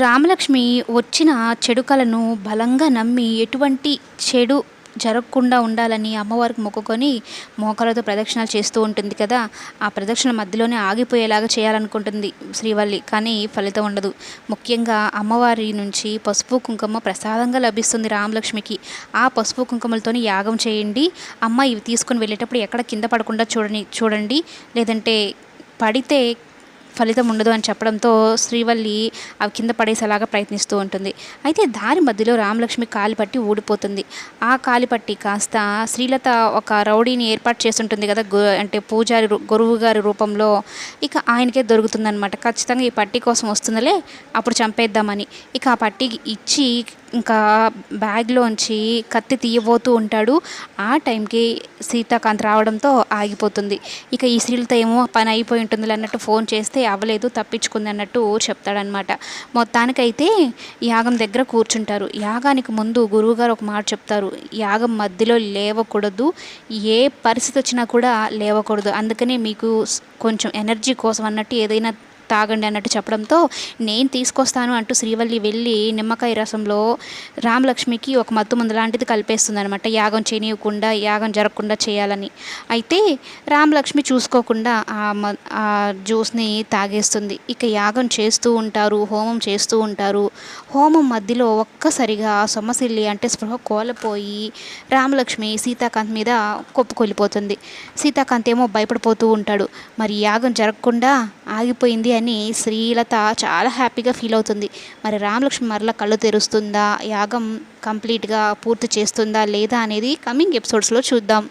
రామలక్ష్మి వచ్చిన చెడుకలను బలంగా నమ్మి ఎటువంటి చెడు జరగకుండా ఉండాలని అమ్మవారికి మొక్కుకొని మోకాలతో ప్రదక్షిణాలు చేస్తూ ఉంటుంది కదా ఆ ప్రదక్షిణ మధ్యలోనే ఆగిపోయేలాగా చేయాలనుకుంటుంది శ్రీవల్లి. కానీ ఫలితం ఉండదు. ముఖ్యంగా అమ్మవారి నుంచి పసుపు కుంకుమ ప్రసాదంగా లభిస్తుంది రామలక్ష్మికి. ఆ పసుపు కుంకుమలతోని యాగం చేయండి. అమ్మ ఇవి తీసుకొని వెళ్ళేటప్పుడు ఎక్కడ కింద పడకుండా చూడని చూడండి. లేదంటే పడితే ఫలితం ఉండదు అని చెప్పడంతో శ్రీవల్లి అవి కింద పడేసేలాగా ప్రయత్నిస్తూ ఉంటుంది. అయితే దారి మధ్యలో రామలక్ష్మి కాలిపట్టి ఊడిపోతుంది. ఆ కాలిపట్టి కాస్త శ్రీలత ఒక రౌడీని ఏర్పాటు చేస్తుంటుంది కదా అంటే పూజారి గురువు గారి రూపంలో. ఇక ఆయనకే దొరుకుతుందనమాట ఖచ్చితంగా ఈ పట్టి కోసం వస్తుందిలే అప్పుడు చంపేద్దామని. ఇక ఆ పట్టి ఇచ్చి ఇంకా బ్యాగ్లోంచి కత్తి తీయబోతూ ఉంటాడు. ఆ టైంకి సీతాకాంత్ రావడంతో ఆగిపోతుంది. ఇక ఈ శ్రీలత ఏమో పని అయిపోయి ఉంటుంది అన్నట్టు ఫోన్ చేస్తే అవ్వలేదు తప్పించుకుంది అన్నట్టు చెప్తాడనమాట మొత్తానికైతే యాగం దగ్గర కూర్చుంటారు. యాగానికి ముందు గురువుగారు ఒక మాట చెప్తారు. యాగం మధ్యలో లేవకూడదు. ఏ పరిస్థితి వచ్చినా కూడా లేవకూడదు. అందుకనే మీకు కొంచెం ఎనర్జీ కోసం అన్నట్టు ఏదైనా తాగండి అన్నట్టు చెప్పడంతో నేను తీసుకొస్తాను అంటూ శ్రీవల్లి వెళ్ళి నిమ్మకాయ రసంలో రామలక్ష్మికి ఒక మత్తు మందు లాంటిది కలిపేస్తుంది అనమాట యాగం చేయనీయకుండా యాగం జరగకుండా చేయాలని. అయితే రామలక్ష్మి చూసుకోకుండా ఆ మ ఆ జ్యూస్ని తాగేస్తుంది. ఇక యాగం చేస్తూ ఉంటారు హోమం చేస్తూ ఉంటారు. హోమం మధ్యలో ఒక్కసారిగా సొమ్మసిల్లి అంటే స్పృహ కోల్పోయి రామలక్ష్మి సీతాకాంత్ మీద కొప్పుకొలిపోతుంది సీతాకాంత్ ఏమో భయపడిపోతూ ఉంటాడు. మరి యాగం జరగకుండా ఆగిపోయింది అని శ్రీలత చాలా హ్యాపీగా ఫీల్ అవుతుంది. మరి రామలక్ష్మి మరలా కళ్ళు తెరుస్తుందా? యాగం కంప్లీట్గా పూర్తి చేస్తుందా లేదా అనేది కమింగ్ ఎపిసోడ్స్లో చూద్దాం.